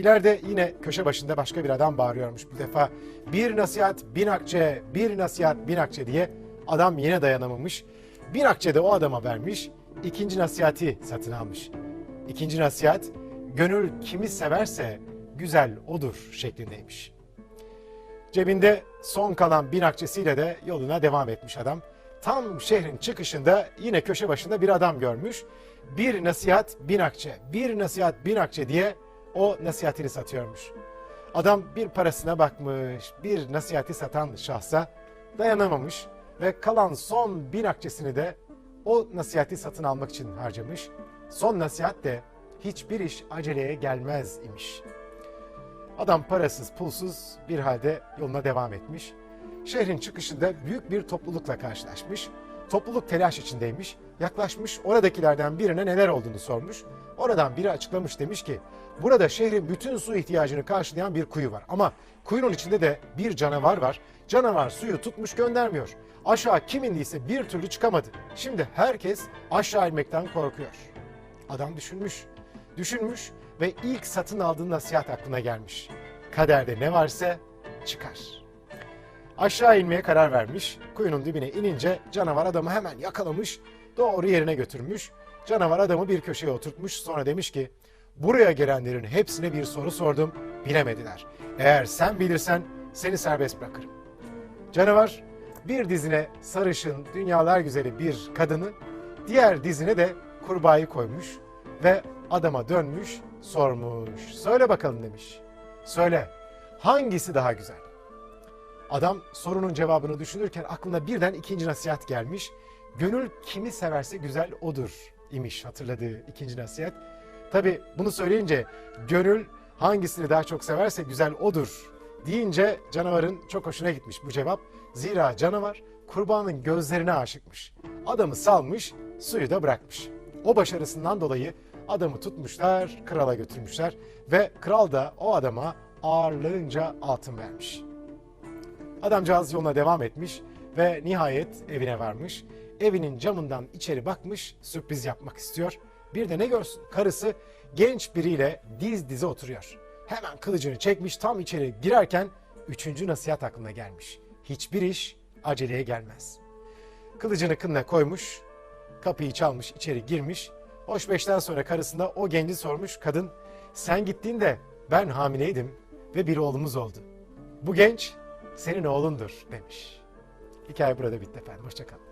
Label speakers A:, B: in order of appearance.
A: İleride yine köşe başında başka bir adam bağırıyormuş bu defa. Bir nasihat bin akçe, bir nasihat bin akçe diye adam yine dayanamamış. Bin akçe de o adama vermiş, ikinci nasihati satın almış. İkinci nasihat, gönül kimi severse güzel odur şeklindeymiş. Cebinde son kalan bin akçesiyle de yoluna devam etmiş adam. Tam şehrin çıkışında yine köşe başında bir adam görmüş. Bir nasihat bin akçe, bir nasihat bin akçe diye o nasihatini satıyormuş. Adam bir parasına bakmış, bir nasihati satan şahsa dayanamamış ve kalan son bin akçesini de o nasihati satın almak için harcamış. Son nasihat de hiçbir iş aceleye gelmez imiş. Adam parasız pulsuz bir halde yoluna devam etmiş. Şehrin çıkışında büyük bir toplulukla karşılaşmış. Topluluk telaş içindeymiş. Yaklaşmış oradakilerden birine neler olduğunu sormuş. Oradan biri açıklamış demiş ki burada şehrin bütün su ihtiyacını karşılayan bir kuyu var. Ama kuyunun içinde de bir canavar var. Canavar suyu tutmuş göndermiyor. Aşağı kim indiyse bir türlü çıkamadı. Şimdi herkes aşağı inmekten korkuyor. Adam düşünmüş, düşünmüş ve ilk satın aldığı nasihat aklına gelmiş. Kaderde ne varsa çıkar. Aşağı inmeye karar vermiş. Kuyunun dibine inince canavar adamı hemen yakalamış, doğru yerine götürmüş. Canavar adamı bir köşeye oturtmuş. Sonra demiş ki, buraya gelenlerin hepsine bir soru sordum, bilemediler. Eğer sen bilirsen seni serbest bırakırım. Canavar bir dizine sarışın, dünyalar güzeli bir kadını, diğer dizine de kurbağayı koymuş ve adama dönmüş, sormuş. Söyle bakalım demiş. Söyle, hangisi daha güzel? Adam sorunun cevabını düşünürken aklına birden ikinci nasihat gelmiş. Gönül kimi severse güzel odur imiş hatırladığı ikinci nasihat. Tabi bunu söyleyince gönül hangisini daha çok severse güzel odur deyince canavarın çok hoşuna gitmiş bu cevap. Zira canavar kurbanın gözlerine aşıkmış. Adamı salmış, suyu da bırakmış. O başarısından dolayı adamı tutmuşlar, krala götürmüşler ve kral da o adama ağırlığınca altın vermiş. Adamcağız yoluna devam etmiş ve nihayet evine varmış. Evinin camından içeri bakmış, sürpriz yapmak istiyor. Bir de ne görsün? Karısı genç biriyle diz dize oturuyor. Hemen kılıcını çekmiş, tam içeri girerken üçüncü nasihat aklına gelmiş. Hiçbir iş aceleye gelmez. Kılıcını kınına koymuş, kapıyı çalmış, içeri girmiş. Hoş beşten sonra karısında o genci sormuş. Kadın, sen gittiğinde ben hamileydim ve bir oğlumuz oldu. Bu genç senin oğlundur demiş. Hikaye burada bitti efendim. Hoşçakalın.